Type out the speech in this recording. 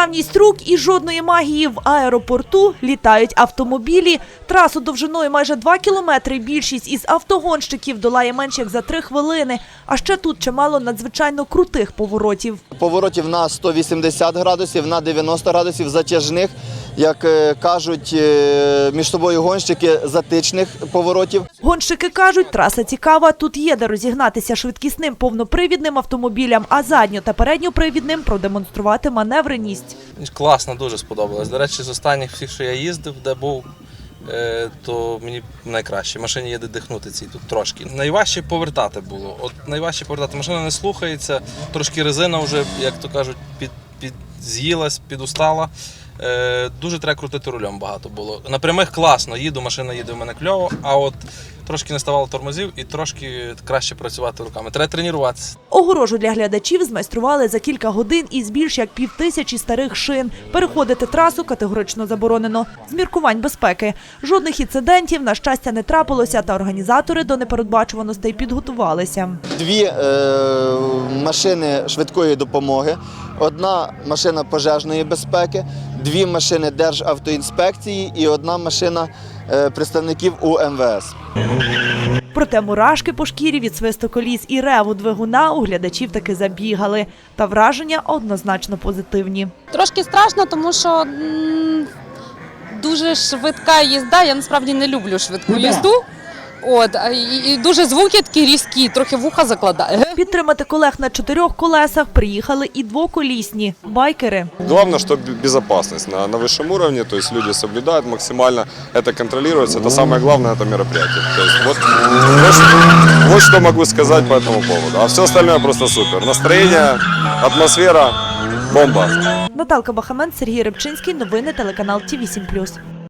Несправність рук і жодної магії в аеропорту літають автомобілі. Трасу довжиною майже 2 кілометри. Більшість із автогонщиків долає менш як за 3 хвилини. А ще тут чимало надзвичайно крутих поворотів. Поворотів на 180 градусів, на 90 градусів затяжних, як е, кажуть е, між собою гонщики, затичних поворотів. Гонщики кажуть, траса цікава. Тут є де розігнатися швидкісним повнопривідним автомобілям, а задньо та передньопривідним продемонструвати маневреність. Класно, дуже сподобалось. До речі, з останніх всіх, що я їздив, де був, е, то мені найкраще. Машині є де дихнути цій тут трошки. Найважче повертати було. От найважче повертати. Машина не слухається, трошки резина вже, як то кажуть, під, під з'їлась, підустала. Е, дуже треба крутити рулем багато було. На прямих класно, їду, машина їде в мене кльово, а от трошки не ставало тормозів і трошки краще працювати руками. Треба тренуватися. Огорожу для глядачів змайстрували за кілька годин із більш як півтисячі старих шин. Переходити трасу категорично заборонено. З міркувань безпеки. Жодних інцидентів, на щастя, не трапилося, та організатори до непередбачуваностей підготувалися. Дві е, машини швидкої допомоги, одна машина пожежної безпеки, дві машини Державтоінспекції і одна машина представників УМВС. Проте мурашки по шкірі від свисту коліс і реву двигуна у глядачів таки забігали. Та враження однозначно позитивні. Трошки страшно, тому що дуже швидка їзда. Я насправді не люблю швидку їзду. От, а і, і дуже звуки такі різкі, трохи вуха закладає. Підтримати колег на чотирьох колесах приїхали і двоколісні байкери. Главное, что б- безопасность на, на высшем уровне, то есть люди соблюдают максимально, это контролируется, это самое главное это мероприятие. То есть вот, вот, что- вот что могу сказать по этому поводу. А все остальное просто супер. Настроение, атмосфера, бомба. Наталка Бахамен, Сергій Рибчинський. Новини телеканал Ті 8